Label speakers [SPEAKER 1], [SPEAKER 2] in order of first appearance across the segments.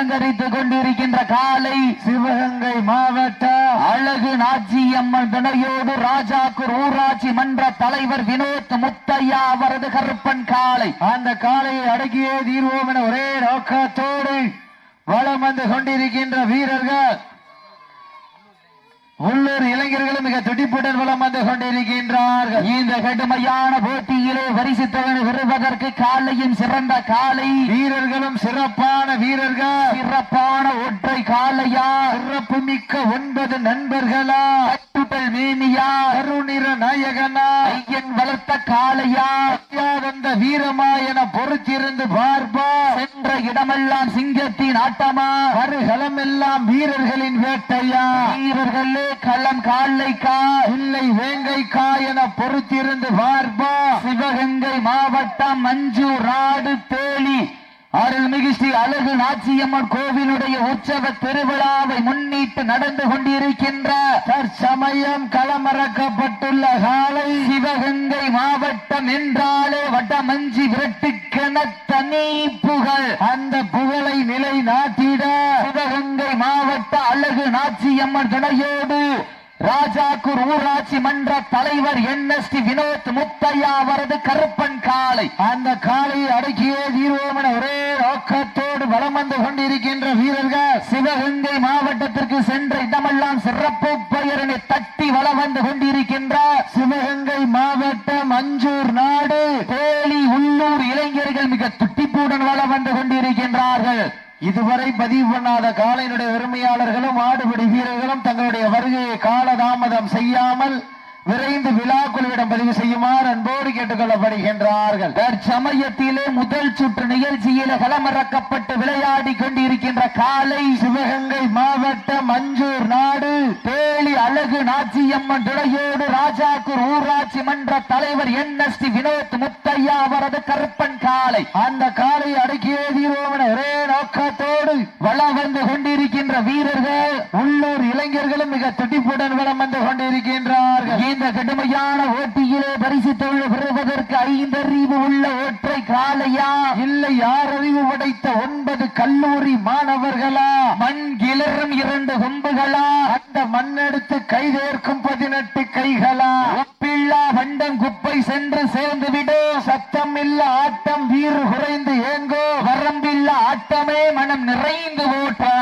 [SPEAKER 1] அலங்கரித்துக் கொண்டிருக்கின்ற காலை
[SPEAKER 2] சிவகங்கை மாவட்ட
[SPEAKER 1] அழகு நாச்சியம்மன் துணையோடு ராஜாக்கூர் ஊராட்சி மன்ற தலைவர் வினோத் முத்தையா அவரது கருப்பன் காலை.
[SPEAKER 2] அந்த காலையை அடக்கியே தீர்வோம் என ஒரே நோக்கத்தோடு வளம் வந்து கொண்டிருக்கின்ற வீரர்கள். உள்ளூர் இளைஞர்களும் மிக துடிப்புடன் வளம் வந்து கொண்டிருக்கின்றார்கள்.
[SPEAKER 1] இந்த கடுமையான போட்டியிலே பரிசுத்தவனை பெறுவதற்கு காலையும் சிறந்த காலை.
[SPEAKER 2] வீரர்களும் சிறப்பான வீரர்கள்.
[SPEAKER 1] சிறப்பான ஒற்றை காலையா?
[SPEAKER 2] சிறப்பு மிக்க ஒன்பது நண்பர்களா?
[SPEAKER 1] கட்டுடல் மேனியா?
[SPEAKER 2] கருநிற நாயகனா?
[SPEAKER 1] ஐயன் வளர்த்த காலையா?
[SPEAKER 2] வந்த வீரமா என பொறுத்திருந்து பார்ப்பா
[SPEAKER 1] சென்ற இடமெல்லாம் சிங்கத்தின் ஆட்டமா?
[SPEAKER 2] வருகளம் எல்லாம் வீரர்களின் வேட்டையா?
[SPEAKER 1] வீரர்களே களம் காலைக்கா
[SPEAKER 2] இல்லை வேங்கைக்கா என பொறுத்திருந்து பார்ப்போம்
[SPEAKER 1] சிவகங்கை மாவட்டம் மஞ்சூர் நாடு தேலி அருள்மிகு ஸ்ரீ அழகு நாச்சியம்மன் கோவிலுடைய உற்சவ திருவிழாவை முன்னிட்டு நடந்து கொண்டிருக்கின்ற
[SPEAKER 2] தற்சமயம் களமறக்கப்பட்டுள்ள காலை
[SPEAKER 1] சிவகங்கை மாவட்டம் என்றாலே வடமஞ்சி விரட்டுக்கென தனி புகழ்.
[SPEAKER 2] அந்த புகழை நிலை நாட்டிட
[SPEAKER 1] சிவகங்கை மாவட்ட அழகு நாச்சியம்மன் துணையோடு ராஜாக்கூர் ஊராட்சி மன்ற தலைவர் என் எஸ் வினோத் முத்தையா அவரது கருப்பன் காலை
[SPEAKER 2] அந்த காலையை அடக்கியே தீர்வோம் என ஒரே நோக்கத்தோடு வலம் வந்து கொண்டிருக்கின்ற வீரர்கள்
[SPEAKER 1] சிவகங்கை மாவட்டத்திற்கு சென்ற இடமெல்லாம் சிறப்பு பெயரினை தட்டி வளம் வந்து கொண்டிருக்கின்ற
[SPEAKER 2] சிவகங்கை மாவட்டம் அஞ்சூர் நாடு.
[SPEAKER 1] கோழி உள்ளூர் இளைஞர்கள் மிக துட்டிப்புடன் வளம் வந்து கொண்டிருக்கின்றார்கள்.
[SPEAKER 2] இதுவரை பதிவு பண்ணாத காலையினுடைய உரிமையாளர்களும் ஆடுபடி வீரர்களும் தங்களுடைய வருகையை காலதாமதம் செய்யாமல் விரைந்து விழாக்குழுவிடம் பதிவு செய்யுமாறு அன்போடு கேட்டுக்கொள்ளப்படுகின்றார்கள்.
[SPEAKER 1] தற்சமயத்திலே முதல் சுற்று நிகழ்ச்சியில களமிறக்கப்பட்டு விளையாடி கொண்டிருக்கின்ற காலை
[SPEAKER 2] சிவகங்கை மாவட்டம் மஞ்சூர் நாடு
[SPEAKER 1] அழகு நாச்சியம்மன் துணையோடு ராஜாக்கூர் ஊராட்சி மன்ற தலைவர் என். எஸ். வினோத் முத்தையா அவரது கருப்பன் காலை.
[SPEAKER 2] அந்த காலை அடக்கியே தீர்வோம் ஒரே நோக்கத்தோடு
[SPEAKER 1] வளம் வந்து கொண்டிருக்கின்ற வீரர்கள்
[SPEAKER 2] உள்ளூர் இளைஞர்களும் மிக துடிப்புடன் வலம் வந்து கொண்டிருக்கின்றார்கள்.
[SPEAKER 1] இந்த கடுமையான ஓட்டியிலே பரிசு தொழில் பெறுவதற்கு ஐந்தறிவு உள்ள ஒற்றை காலையா
[SPEAKER 2] இல்லை அறிவு படைத்த ஒன்பது கல்லூரி மாணவர்களா?
[SPEAKER 1] மண் கிளறும் இரண்டு கொம்புகளா?
[SPEAKER 2] அந்த மண்ணெடுத்து கைதேர்க்கும் பதினெட்டு கைகளா?
[SPEAKER 1] ஒப்பில்லா வண்டம் குப்பை சென்று சேர்ந்து விடும்
[SPEAKER 2] சத்தம் இல்ல ஆட்டம் வீறு குறைந்து ஏங்கோ.
[SPEAKER 1] வரம்பில்லா ஆட்டமே மனம் நிறைந்து ஓட்டா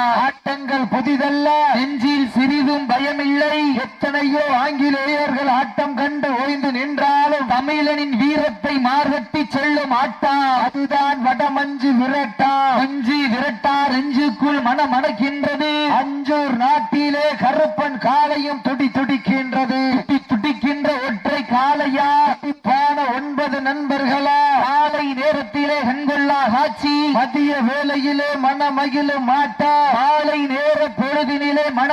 [SPEAKER 2] ஆட்டங்கள் புதிதல்ல.
[SPEAKER 1] நெஞ்சில் சிறிதும் பயமில்லை.
[SPEAKER 2] எத்தனையோ ஆங்கிலேயர்கள் ஆட்டம் கண்டு ஓய்ந்து நின்றாலும்
[SPEAKER 1] தமிழனின் வீரத்தை மார்கட்டி செல்லும் ஆட்டா.
[SPEAKER 2] அதுதான் வடமஞ்சு விரட்டா.
[SPEAKER 1] அஞ்சு விரட்டா நெஞ்சுக்குள் மனம் அடக்கின்றது
[SPEAKER 2] அஞ்சூர் நாட்டிலே கருப்பன் காலையும் துடி துடிக்கின்றது.
[SPEAKER 1] துடிக்கின்ற ஒற்றை காலையா
[SPEAKER 2] போன ஒன்பது நண்பர்களா?
[SPEAKER 1] காலை நேரத்திலே கண்கொள்ளா காட்சி.
[SPEAKER 2] மதிய வேளையிலே மனமகிழும் மாட்டா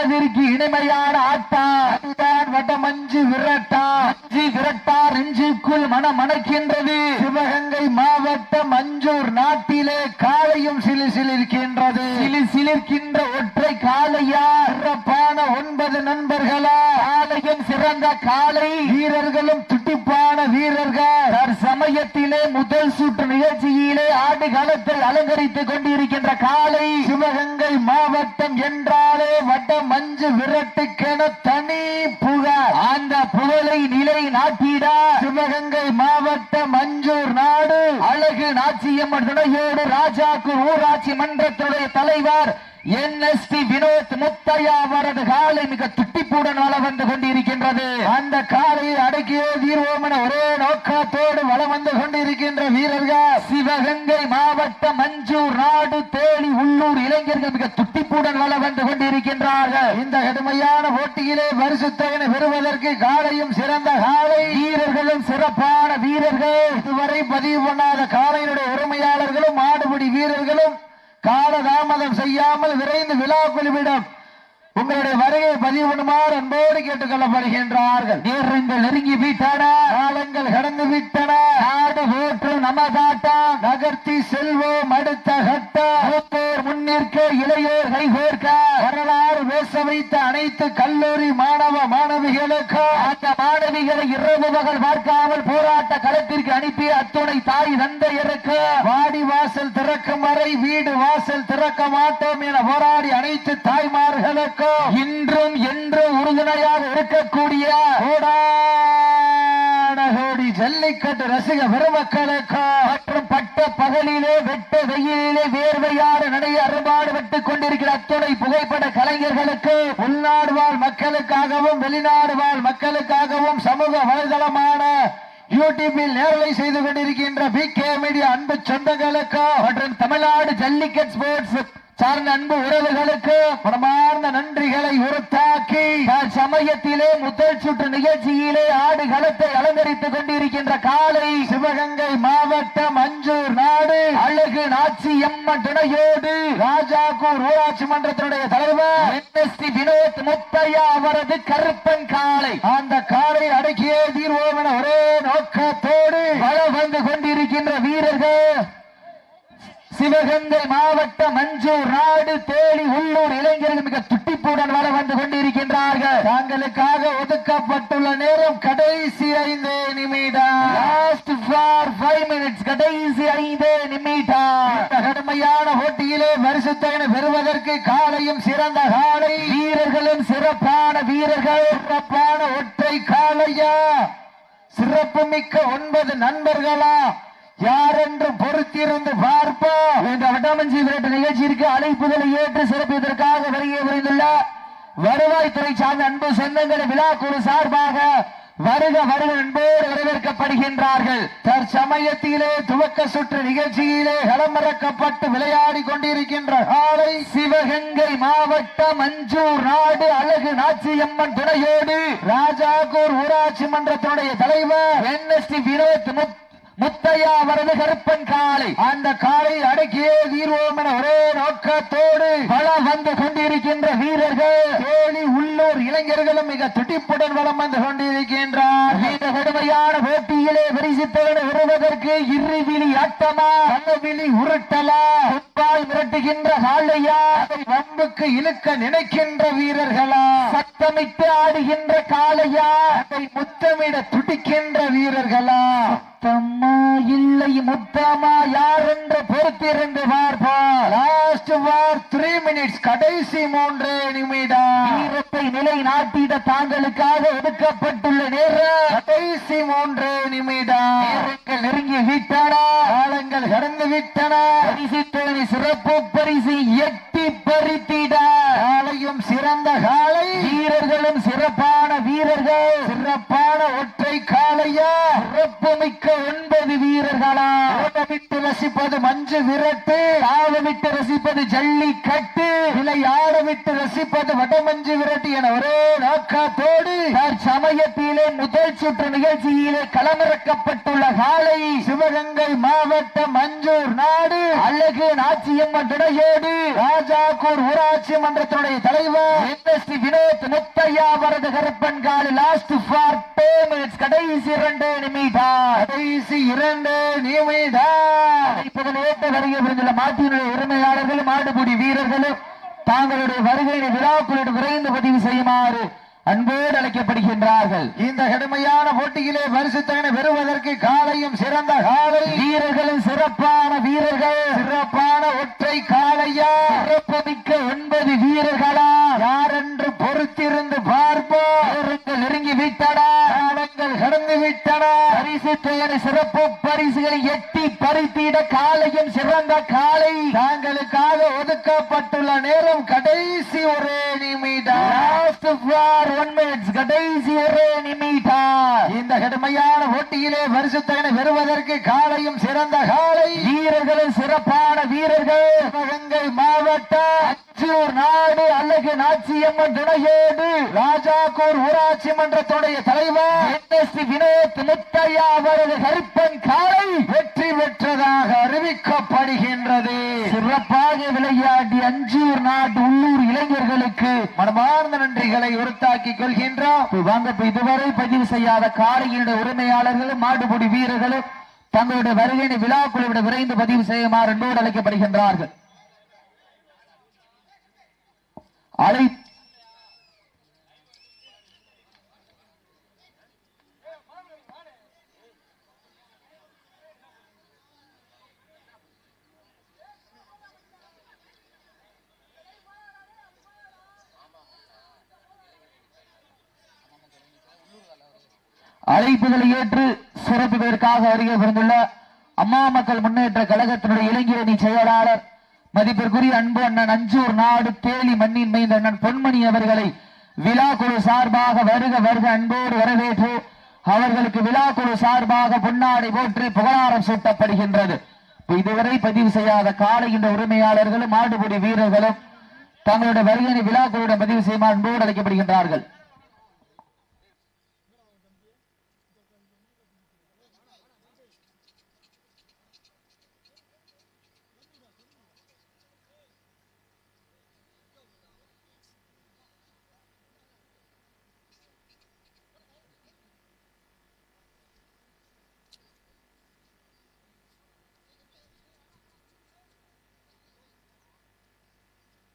[SPEAKER 1] பொழுதினிலே இனிமையான ஆட்டா.
[SPEAKER 2] அதுதான் வடமஞ்சு விரட்டா.
[SPEAKER 1] அஞ்சு விரட்டார் நெஞ்சுக்குள் மனம் அணைக்கின்றது
[SPEAKER 2] சிவகங்கை மாவட்டம் அஞ்சூர் நாட்டிலே காலையும் சிலு சிலிருக்கின்றது.
[SPEAKER 1] சிலி சிலிர்க்கின்ற ஒற்றை காலையா
[SPEAKER 2] சிறப்பான ஒன்பது நண்பர்களா?
[SPEAKER 1] காலையும் சிறந்த காலை
[SPEAKER 2] வீரர்களும் துட்டிப்பான வீரர்கள்.
[SPEAKER 1] தற்சமயத்திலே முதல் சுற்று நிகழ்ச்சியிலே ஆடு காலத்தில் அலங்கரித்துக் கொண்டிருக்கின்ற காலை
[SPEAKER 2] சிவகங்கை மாவட்டம் என்றாலே வட மஞ்சு விரட்டுக்கென தனி புகழ்
[SPEAKER 1] அந்த புகழை நிலை நாட்டிட
[SPEAKER 2] சிவகங்கை மாவட்டம் மஞ்சூர் நாடு.
[SPEAKER 1] அழகு நாச்சியம்மன் துணையோடு ராஜாக்கு ஊராட்சி மன்றத்துடைய தலைவர் என் என்எஸ்டி வினோத் முத்தையா அவரது காலை மிக துட்டிப்புடன் வளம் வந்து கொண்டிருக்கின்றது.
[SPEAKER 2] அந்த காலை அடக்கியே தீர்வோம் என ஒரே நோக்கத்தோடு வளம் வந்து கொண்டிருக்கின்ற வீரர்கள்.
[SPEAKER 1] சிவகங்கை மாவட்டம் மஞ்சூர் நாடு தேனி உள்ளூர் இளைஞர்கள் மிக துட்டிப்புடன் வளம் வந்து கொண்டிருக்கின்றார்கள்.
[SPEAKER 2] இந்த கடுமையான போட்டியிலே பரிசுத்தகனை பெறுவதற்கு காலையும் சிறந்த காலை.
[SPEAKER 1] வீரர்களும் சிறப்பான வீரர்கள்.
[SPEAKER 2] இதுவரை பதிவு பண்ணாத காலையினுடைய உரிமையாளர்களும் மாடுபிடி வீரர்களும் காலதாமதம் செய்யாமல் விரைந்து விழா குழுவிடம் உங்களுடைய வருகையை பதிவு பண்ணுமாறு அன்போடு கேட்டுக் கொள்ளப்படுகின்றார்கள்
[SPEAKER 1] நேரங்கள் நெருங்கி விட்டன
[SPEAKER 2] காலங்கள் கடந்து விட்டன.
[SPEAKER 1] நாடு ஓற்று நமதாட்டம்
[SPEAKER 2] நகர்த்தி செல்வோம் அடுத்த
[SPEAKER 1] கட்ட. முன்னிற்க இளையோர் கைகோர்க்க
[SPEAKER 2] வரலாறு பேச வைத்த அனைத்து கல்லூரி மாணவ மாணவிகளுக்கு
[SPEAKER 1] அந்த மாணவிகளை இரவு பகல் பார்க்காமல் போராட்ட களத்திற்கு அனுப்பிய அத்துணை தாய் தந்தையருக்கு
[SPEAKER 2] வாடி வாசல் திறக்கும் வரை வீடு வாசல் திறக்க மாட்டோம் என போராடி அனைத்து தாய்மார்களுக்கும்
[SPEAKER 1] இன்றும் என்றும் உறுதுணையாக இருக்கக்கூடிய
[SPEAKER 2] கோடி ஜல்லிக்கட்டு ரசிக பெருமக்களுக்கும்
[SPEAKER 1] மற்றும் பட்ட பகலிலே வெட்ட வெயிலிலே வேர்வையாறு நடைய அறுபாடு விட்டுக் கொண்டிருக்கிற அத்துணை புகைப்பட கலைஞர்களுக்கு
[SPEAKER 2] உள்நாடு வாழ் மக்களுக்காகவும் வெளிநாடு வாழ் மக்களுக்காகவும் சமூக வலைதளமான யூடியூபில் நேரலை செய்து கொண்டிருக்கின்ற பி கே மீடியா அன்பு சொந்தங்களுக்கு
[SPEAKER 1] மற்றும் தமிழ்நாடு ஜல்லிக்கட் ஸ்போர்ட்ஸ் சார்ந்த அன்பு உறவுகளுக்கு
[SPEAKER 2] மனமார்ந்த நன்றிகளை உறுத்தாக்கி
[SPEAKER 1] சமயத்திலே முதல் சுற்று நிகழ்ச்சியிலே ஆடு களத்தை அலங்கரித்துக் கொண்டிருக்கின்ற காலை
[SPEAKER 2] சிவகங்கை மாவட்டம் அஞ்சூர் நாடு
[SPEAKER 1] அழகு நாச்சி எம்மன் துணையோடு
[SPEAKER 2] ராஜாக்கூர் ஊராட்சி மன்றத்தினுடைய தலைவர்
[SPEAKER 1] வினோத் முத்தையா அவரது கருப்பன் காலை.
[SPEAKER 2] அந்த காலை அடக்கியே தீர்வோம் என ஒரே நோக்கத்தோடு
[SPEAKER 1] வளம் வந்து கொண்டிருக்கின்ற வீரர்கள் சிவகங்கை மாவட்ட மஞ்சூர் நாடு தேனி உள்ளூர் இளைஞர்கள் மிக துட்டிப்புடன் வர வந்து கொண்டிருக்கின்றார்கள்.
[SPEAKER 2] தாங்களுக்காக ஒதுக்கப்பட்டுள்ள நேரம் கடைசி ஐந்து நிமிடம்.
[SPEAKER 1] லாஸ்ட் ஃபார் ஃபைவ் மினிட்ஸ் கடைசி ஐந்து நிமிடம்.
[SPEAKER 2] கடுமையான போட்டியிலே பரிசுத்தகனை பெறுவதற்கு காலையும் சிறந்த காலை.
[SPEAKER 1] வீரர்களும் சிறப்பான வீரர்கள்.
[SPEAKER 2] சிறப்பான ஒற்றை காலையா? சிறப்பு மிக்க ஒன்பது நண்பர்களா? யாரென்று பொறுத்திருந்து பார்ப்போம்.
[SPEAKER 1] என்ற வட்டாமஞ்சி விரட்டு நிகழ்ச்சியிற்கு அழைப்புதலை ஏற்று சிறப்பிப்பதற்காக வருகை புரிந்துள்ள வருவாய்த்துறை சார்ந்த அன்பு சொந்தங்களை விழா குழு சார்பாக வருக வருக அன்போடு வரவேற்கப்படுகின்றார்கள்.
[SPEAKER 2] தற்சமயத்திலே துவக்க சுற்று நிகழ்ச்சியிலே களமிறக்கப்பட்டு விளையாடி கொண்டிருக்கின்ற காலை
[SPEAKER 1] சிவகங்கை மாவட்டம் மஞ்சூர் நாடு அழகு நாச்சியம்மன் துணையோடு
[SPEAKER 2] ராஜாகூர் ஊராட்சி மன்றத்தினுடைய தலைவர்
[SPEAKER 1] என்எஸ்டி வினோத் முத்து முத்தையா அவரது கருப்பன் காலை
[SPEAKER 2] அந்த காலை அடக்கியே தீர்வோம் என ஒரே நோக்கத்தோடு
[SPEAKER 1] வளம் வந்து கொண்டிருக்கின்ற வீரர்கள்
[SPEAKER 2] தேனி உள்ளூர் இளைஞர்களும் மிக துடிப்புடன் வளம் வந்து கொண்டிருக்கின்றார்.
[SPEAKER 1] இந்த கடுமையான போட்டியிலே பரிசித்தவன் வருவதற்கு இருவிழி ஆட்டமா
[SPEAKER 2] கள்ளவிழி உருட்டலா
[SPEAKER 1] முப்பால் மிரட்டுகின்ற காலையா
[SPEAKER 2] வம்புக்கு இழுக்க நினைக்கின்ற வீரர்களா
[SPEAKER 1] சத்தமிட்டு ஆடுகின்ற காளையா
[SPEAKER 2] அதை முத்தமிட துடிக்கின்ற வீரர்களா.
[SPEAKER 1] முத்தம்மா இல்லை முத்தமா யார் என்று பொறுத்திருந்து பார்ப்போம்
[SPEAKER 2] லாஸ்ட் வார் த்ரீ மினிட்ஸ் கடைசி மூன்று நிமிடம்.
[SPEAKER 1] வீரத்தை நிலை நாட்டிட தாங்களுக்காக ஒதுக்கப்பட்டுள்ள நேரம்.
[SPEAKER 2] கடைசி மூன்று நிமிடம்.
[SPEAKER 1] நேரங்கள் நெருங்கி விட்டன.
[SPEAKER 2] காலங்கள் கடந்து விட்டன.
[SPEAKER 1] பரிசு தேனி சிறப்பு பரிசு எட்டி பறித்திட
[SPEAKER 2] காலையும் சிறந்த காலை.
[SPEAKER 1] வீரர்களும் சிறப்பான வீரர்கள்.
[SPEAKER 2] சிறப்பான ஒற்றை காலையா.
[SPEAKER 1] சிறப்பு மிக்க ஒன்பது வீரர்களா.
[SPEAKER 2] ஓடவிட்டு ரசிப்பது மஞ்சு விரட்டு.
[SPEAKER 1] தாவ விட்டு ரசிப்பது ஜல்லிக்கட்டு.
[SPEAKER 2] விளையாட விட்டு ரசிப்பது வடமஞ்சு விரட்டு என ஒரே நோக்கத்தோடு
[SPEAKER 1] சமயத்திலே முதல் சுற்று நிகழ்ச்சியிலே களமிறக்கப்பட்டுள்ள காலை
[SPEAKER 2] சிவகங்கை மாவட்ட மஞ்சூர் நாடு.
[SPEAKER 1] அழகு நாச்சியம்மன் துணையோடு
[SPEAKER 2] ராஜாக்கூர் ஊராட்சி மன்றத்தினுடைய தலைவர்
[SPEAKER 1] என்எஸ்டி வினோத் முத்தையா அவரது கருப்பன் காலு லாஸ்ட் ஃபார் டூ மினிட்ஸ் கடைசி இரண்டு நிமிடம்.
[SPEAKER 2] கடைசி இரண்டு நிமிடம்.
[SPEAKER 1] ஏற்ற வருகை புரிந்துள்ள மாட்டினுடைய உரிமையாளர்களும் ஆடுபுடி வீரர்களும் தாங்களுடைய வருகையை விழாக்குழுவிடம் விரைந்து பதிவு செய்யுமாறு அன்போடு அழைக்கப்படுகின்றார்கள்.
[SPEAKER 2] இந்த கடுமையான போட்டியிலே பரிசுத்தகனை பெறுவதற்கு காலையும் சிறந்த காலை.
[SPEAKER 1] வீரர்களும் சிறப்பான வீரர்கள்.
[SPEAKER 2] சிறப்பான ஒற்றை காலையா?
[SPEAKER 1] சிறப்பு மிக்க ஒன்பது வீரர்களா?
[SPEAKER 2] யாரென்று பொறுத்திருந்து பார்ப்போம்.
[SPEAKER 1] நெருங்கி விட்டன
[SPEAKER 2] காலங்கள் கடந்து விட்டன
[SPEAKER 1] பரிசு தேவை சிறப்பு பரிசுகளை எட்டி பறித்திட காலையும் சிறந்த காலை.
[SPEAKER 2] தாங்களுக்காக ஒதுக்கப்பட்டுள்ள நேரம் கடைசி ஒரே நிமிடம்.
[SPEAKER 1] ஒன் மினிட்ஸ் கடைசி ஒரே நிமிடம்.
[SPEAKER 2] இந்த கடுமையான போட்டியிலே பரிசுத்தகனை பெறுவதற்கு காலையும் சிறந்த காலை.
[SPEAKER 1] வீரர்களும் சிறப்பான வீரர்கள்.
[SPEAKER 2] சிவகங்கை மாவட்டம்.
[SPEAKER 1] அஞ்சூர் நாடு அழகு நாச்சியம்மன் துணையோடு
[SPEAKER 2] ராஜாக்கூர் ஊராட்சி மன்றத்துடைய தலைவர்
[SPEAKER 1] என்எஸ்டி வினோத் முத்தையா அவரது கருப்பன் காலை
[SPEAKER 2] வெற்றி பெற்றதாக அறிவிக்கப்படுகின்றது.
[SPEAKER 1] சிறப்பாக விளையாடி அஞ்சூர் நாட்டு உள்ளூர் இளைஞர்களுக்கு
[SPEAKER 2] மனமார்ந்த நன்றிகளை உறுத்தாக்கிக் கொள்கின்றோம்.
[SPEAKER 1] வாங்க இதுவரை பதிவு செய்யாத காளையினுடைய உரிமையாளர்களும் மாடுபிடி வீரர்களும் தங்களுடைய வருகையினை விழாக்குழுவிட விரைந்து பதிவு செய்யுமாறு என்போடு அழைக்கப்படுகின்றார்கள். அலை அழைப்புகளை ஏற்று சிறப்பிப்பதற்காக வருகை புரிந்துள்ள அம்மா மக்கள் முன்னேற்ற கழகத்தினுடைய இளைஞரணி செயலாளர் மதிப்பிற்குரிய அன்பு அண்ணன் அஞ்சூர் நாடு தேலி மண்ணின் மைந்த அண்ணன் பொன்மணி அவர்களை விழா குழு சார்பாக வருக வருக அன்போடு வரவேற்று அவர்களுக்கு விழா குழு சார்பாக பொன்னாடை போற்றி புகழாரம் சூட்டப்படுகின்றது. இதுவரை பதிவு செய்யாத காலையின் உரிமையாளர்களும் மாடுபிடி வீரர்களும் தங்களுடைய வருகையை விழா பதிவு செய்யுமாறு அன்போடு அழைக்கப்படுகின்றார்கள்.